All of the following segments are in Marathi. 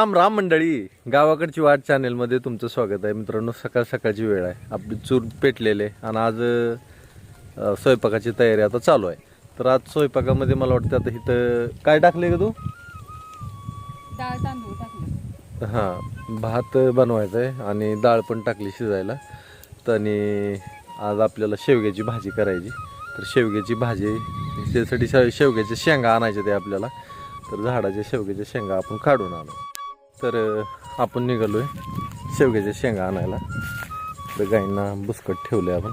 राम राम मंडळी गावाकडची वाट चॅनेलमध्ये तुमचं स्वागत आहे. मित्रांनो सकाळ सकाळची वेळ आहे. आपली चूर पेटलेले आणि आज स्वयंपाकाची तयारी आता चालू आहे. तर आज स्वयंपाकामध्ये मला वाटतं आता इथं काय टाकले का तू? डाळ तांदूळ टाकले. हां भात बनवायचा आहे आणि डाळ पण टाकली शिजायला. तर आणि आज आपल्याला शेवग्याची भाजी करायची. तर शेवग्याची भाजी त्यासाठी शेवग्याच्या शेंगा आणायच्या ते आपल्याला. तर झाडाच्या शेवग्याच्या शेंगा आपण काढून आणू. तर आपण निघालो आहे शेवग्याच्या शेंगा आणायला. तर गाईंना बुसकट ठेवले आपण.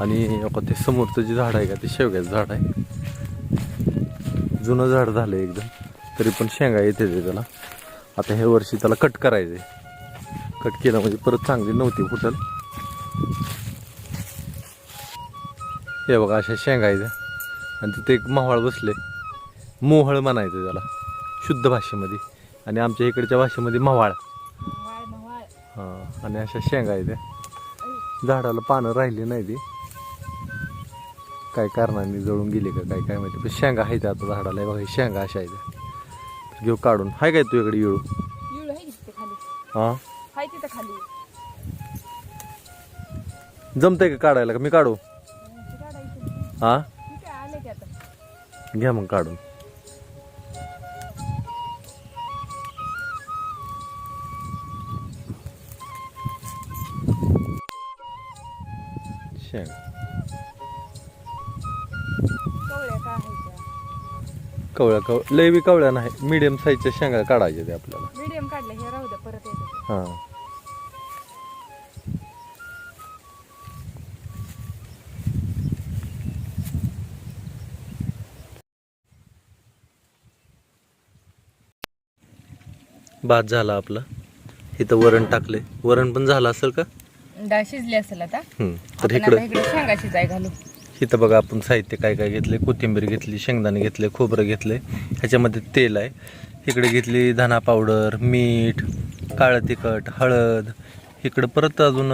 आणि ते समोरचं जे झाड आहे का ते शेवग्याचं झाड आहे. जुनं झाड झालं एकदम. तरी पण शेंगा येते त्याला. आता ह्या वर्षी त्याला कट करायचे कट केलं म्हणजे परत चांगली नव्हती फुटल. हे बघा अशा शेंगा आहेत. आणि तिथे एक मावळ बसले मोहळ म्हणायचं त्याला. शुद्ध भाषेमध्ये. आणि आमच्या इकडच्या भाषेमध्ये मवाळ हां आणि अशा शेंगा आहेत त्या. झाडाला पानं राहिली नाही ती. काय कारणाने जळून गेली का काय काय माहिती. पण शेंगा आहेत आता झाडाला. बघा हे शेंगा अशा आहेत. घेऊ काढून. हाय काय तू इकडे येळू हां? जमतंय का काढायला? का मी काढू. हां घ्या मग काढून. कवळ्या कव लय बी कवळ्या नाही मीडियम साईजच्या शेंगा काढायच्या ते आपल्याला. मीडियम काढले हे राहू द्या परत येते. हां. भात झाला आपला. इथं वरण टाकले वरण पण झालं असेल का? डाळ शिजली असेल आता. हम्म. तर आपण इकडं आता इकडे शेंगा शिजाय घालू. इथं बघा आपण साहित्य काय काय घेतले कोथिंबीर घेतली शेंगदाणे घेतले खोबरं घेतले ह्याच्यामध्ये तेल आहे. इकडे घेतली धना पावडर मीठ काळं तिखट हळद. इकडं परत अजून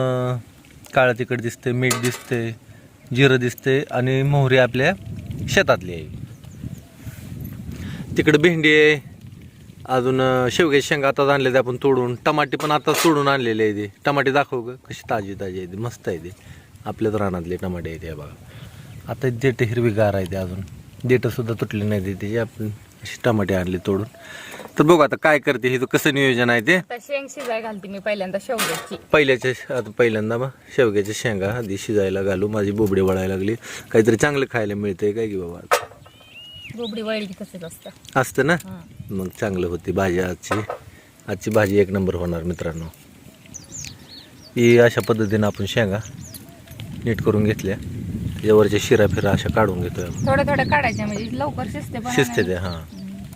काळं तिखट दिसते मीठ दिसते जिरं दिसते आणि मोहरी आपल्या शेतातली आहे. तिकडं भेंडी आहे. अजून अं, शेवग्याची शेंगा आताच आणले ते आपण तोडून. टमाटे पण आता तोडून आणलेले आहे ते टमाटे दाखव ग कशी ताजी ताजी आहे ते मस्त आहे ते आपल्याच रानातले टमाटे आहे ते बघा. आता देठ हिरवीगार आहे ते अजून. देठ सुद्धा तुटले नाही ते त्याचे आपण अशी टमाटे आणले तोडून. तर बघू आता काय करते हे तो कसं नियोजन आहे ते? आता शेंग शिजाय घालते मी पहिल्यांदा शेवग्याची. पहिल्याच्या आता पहिल्यांदा मग शेवग्याच्या शेंगा आधी शिजायला घालू. माझी बोबडी वळायला लागली. काहीतरी चांगलं खायला मिळतंय काय की बाबा? गोबडी वळली की तसंच असतं. असतं ना? हां. मग चांगलं होती भाजी आजची. आजची भाजी एक नंबर होणार मित्रांनो. ही अशा पद्धतीनं आपण शेंगा नीट करून घेतल्या. त्याच्यावरच्या शिरा फिरा अशा काढून घेतोय. थोड्या थोड्या काढायच्या म्हणजे लवकर शिजते पण शिजते आणि, ते हां.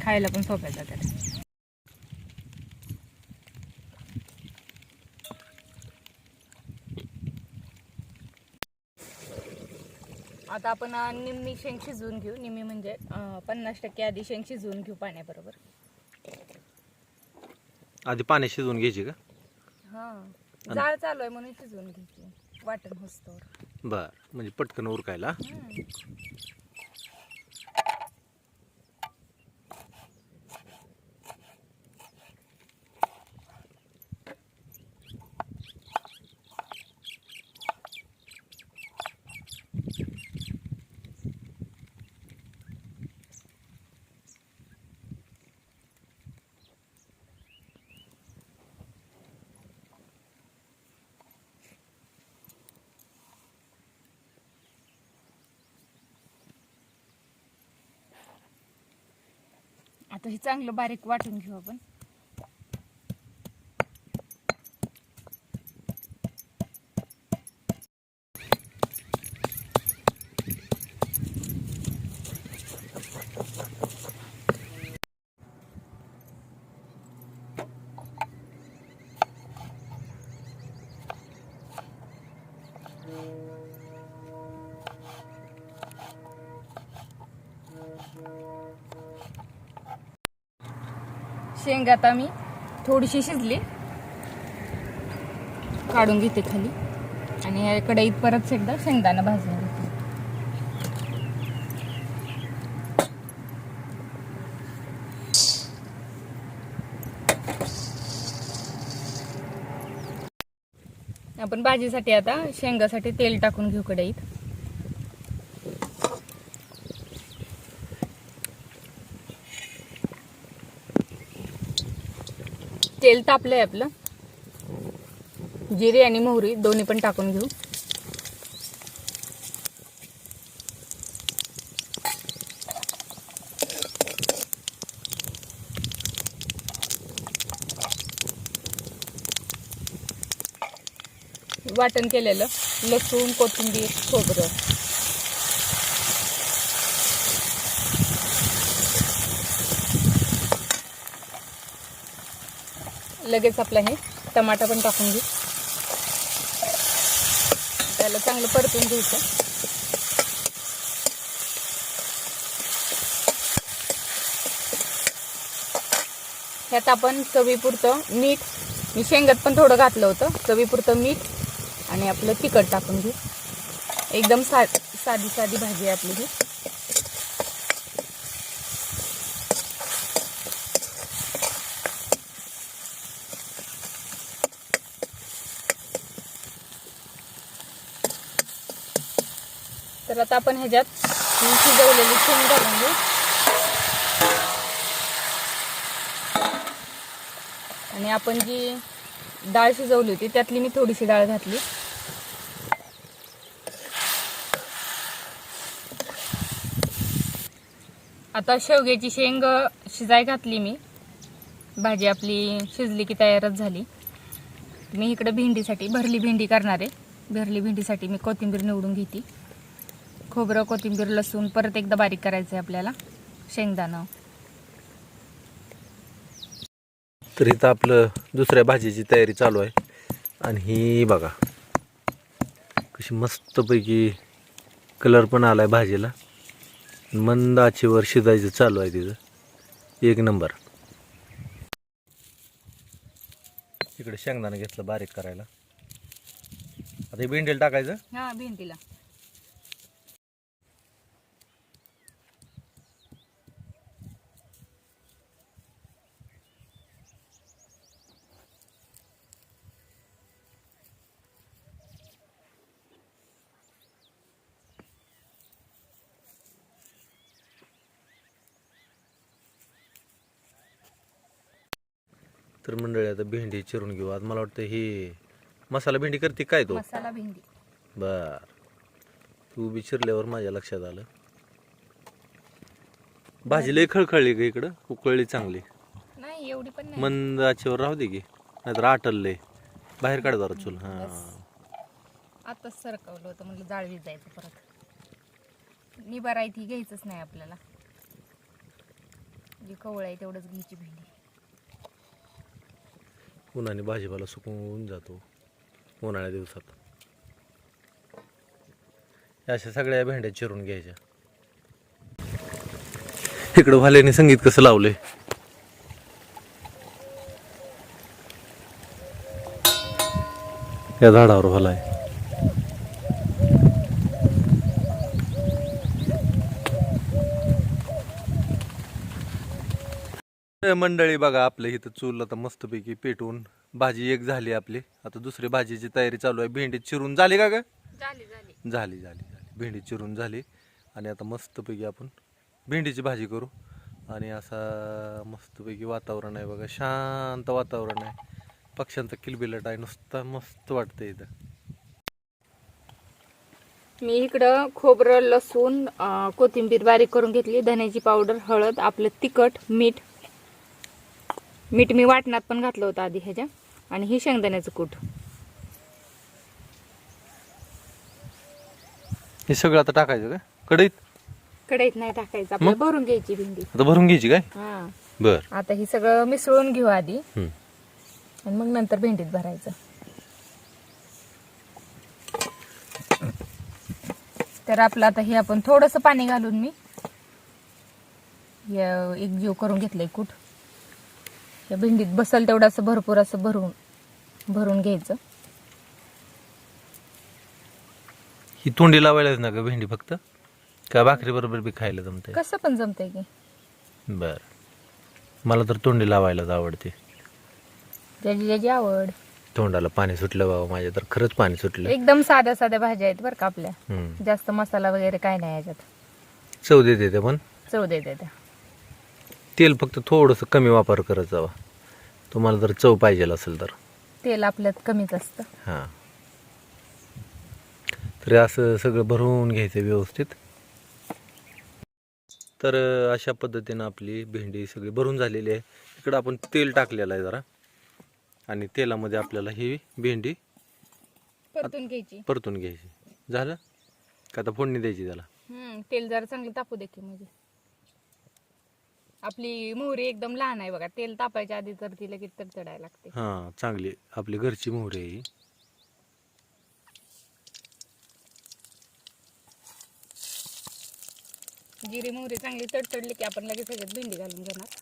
खायला पण सोप्या जातात. आता आपण अं, निम्मी शेंग शिजवून घेऊ. निम्मी म्हणजे अं, पन्नास टक्के आधी शेंग शिजवून घेऊ पाण्याबरोबर. आधी पाणी शिजवून घ्यायची का? हा. जाळ चालू आहे म्हणून शिजवून घ्यायची. वाटण होस्तोवर. बर म्हणजे पटकन उरकायला. आता हे चांगलं बारीक वाटून घेऊ आपण. शेंग आता मी थोडीशी शिजली. काढून घेते खाली. आणि या कढईत परत एकदा शेंगदाणा भाजून घेते आपण भाजीसाठी आता शेंगासाठी तेल टाकून घेऊ कढईत. तेल तापलंय आपलं. जिरे आणि मोहरी दोन्ही पण टाकून घेऊ. वाटण केलेलं लसूण कोथिंबीर खोबरं. लगेच आपलं हे टमाटा पण टाकून घेऊ. त्याला चांगलं परतून घ्यायचं. ह्यात आपण चवीपुरतं मीठ मी शेंगात पण थोडं घातलं होतं. चवीपुरतं मीठ आणि आपलं तिखट टाकून घेऊ. एकदम सा साधी साधी भाजी आहे आपली ही. तर आता आपण ह्याच्यात शिजवलेली शेंग घालून घेऊ. आणि आपण जी डाळ शिजवली होती त्यातली मी थोडीशी डाळ घातली. आता शेवग्याची शेंग शिजाय घातली मी. भाजी आपली शिजली की तयारच झाली. मी इकडे भेंडीसाठी भरली भेंडी करणार आहे. भरली भेंडीसाठी मी कोथिंबीर निवडून घेते. खोबरं कोथिंबीर लसूण परत एकदा बारीक करायचं आहे आपल्याला. शेंगदाणं. तर इथं आपलं दुसऱ्या भाजीची तयारी चालू आहे. आणि ही बघा कशी मस्तपैकी कलर पण आलाय भाजीला. मंद आचेवर शिजायचं चालू आहे तिथं एक नंबर. इकडे शेंगदाणा घेतलं बारीक करायला. आता भेंडीला टाकायचं? हा भेंडीला. तर मंडळी आता भेंडी चिरून घेऊ. आज मला वाटतं ही मसाला भेंडी करते काय तो? मसाला भेंडी. बर. तू बी चिरल्यावर माझ्या लक्षात आलं. भाजी लय खळखळली का इकडं. उकळली चांगली. नाही एवढी पण नाही. मंद आचेवर राहू दे की. नाहीतर आटललंय. बाहेर काढ जरा चुल. हा. आताच सरकवलं होतं. म्हणलं जाळवी जायचं परत. निबार आहे ती घ्यायचंच नाही आपल्याला. जी कवळ आहे तेवढंच घ्यायची भेंडी. उन्हाने भाजीपाला सुकून जातो उन्हाळ्या दिवसात. या अशा सगळ्या भेंड्या चिरून घ्यायच्या. इकडं भाल्याने संगीत कसं लावले या झाडावर भाला आहे मंडळी बघा आपल्या इथं चूल आता मस्तपैकी पेटवून भाजी एक झाली आपली. आता दुसरी भाजीची तयारी चालू आहे. भेंडी चिरून झाली का ग? झाली झाली. झाली भेंडी चिरून झाली. आणि आता मस्तपैकी आपण भेंडीची भाजी करू. आणि असा मस्तपैकी वातावरण आहे बघा. शांत वातावरण आहे. पक्ष्यांचा किलबिलट आहे. नुसता मस्त वाटतं इथं. मी इकडं खोबरं लसूण अं, कोथिंबीर बारीक करून घेतली. धन्याची पावडर हळद आपलं तिखट मीठ मीठ मी वाटणात पण घातलं होतं आधी ह्याच्या. आणि ही शेंगदाण्याचं कूट. हे सगळं आता टाकायचं का? कढईत? कढईत नाही टाकायचं आपल्याला भरून घ्यायची भेंडी. आता भरून घ्यायची काय? हा. बर. आता ही सगळं मिसळून घेऊ आधी. हम्म. आणि मग नंतर भेंडीत भरायचं. तर आपलं आता हे आपण थोडंसं पाणी घालून मी एक जीव करून घेतलंय कूट. या भेंडीत बसल तेवढं असं भरपूर असं भरून भरून घ्यायचं. ही तोंडी लावायलाच ना का भेंडी फक्त. का भाकरी बरोबर बी खायला जमते कसं पण जमतंय की. बर. मला तर तोंडी लावायलाच आवडते. ज्याची ज्याची आवड. तोंडाला पाणी सुटलं बाबा माझ्या तर खरंच पाणी सुटलं. एकदम साध्या साध्या भाज्या आहेत बरं का आपल्या. हम्म. जास्त मसाला वगैरे काय नाही याच्यात. चव देते ते पण? चव देते त्या तेल फक्त थोडंसं कमी वापर करत जावा. तुम्हाला जर चव पाहिजे असेल तर. तेल आपल्यात कमीच असतं. हां. तर असं सगळं भरून घ्यायचं व्यवस्थित. तर अशा पद्धतीनं आपली भेंडी सगळी भरून झालेली आहे. इकडं आपण तेल टाकलेलं आहे जरा. आणि तेलामध्ये आपल्याला ही भेंडी परतून घ्यायची. परतून घ्यायची. झालं? का आता फोडणी द्यायची त्याला? तेल जरा चांगलं तापू दे की म्हणजे आपली मोहरी एकदम लहान आहे बघा तेल तापायच्या आधी तर ती लगेच तडतडायला लागते. हां चांगली. आपली घरची मोहरी आहे ही. जिरी मोहरी चांगली तडतडली की आपण लगेच सगळ्यात भेंडी घालून घेणार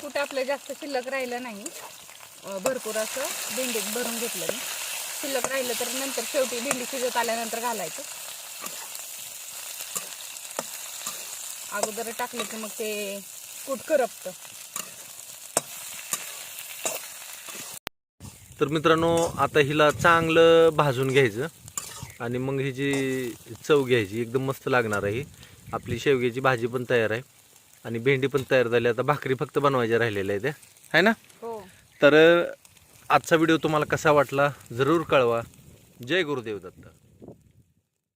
कुठं आपलं जास्त शिल्लक राहिलं नाही. भरपूर असं भेंडीत भरून घेतलं मी. शिल्लक राहिलं तर नंतर शेवटी भेंडी शिजत आल्यानंतर घालायचं. अगोदर टाकलं की मग ते कुठ करपतं. तर मित्रांनो आता हिला चांगलं भाजून घ्यायचं आणि मग ही जी चव घ्यायची एकदम मस्त लागणार आहे आपली शेवग्याची भाजी पण तयार आहे आणि भेंडी पण तयार झाली. आता भाकरी फक्त बनवायच्या राहिलेल्या आहे त्या है ना? तर आजचा व्हिडिओ तुम्हाला कसा वाटला? जरूर कळवा. जय गुरुदेव दत्त.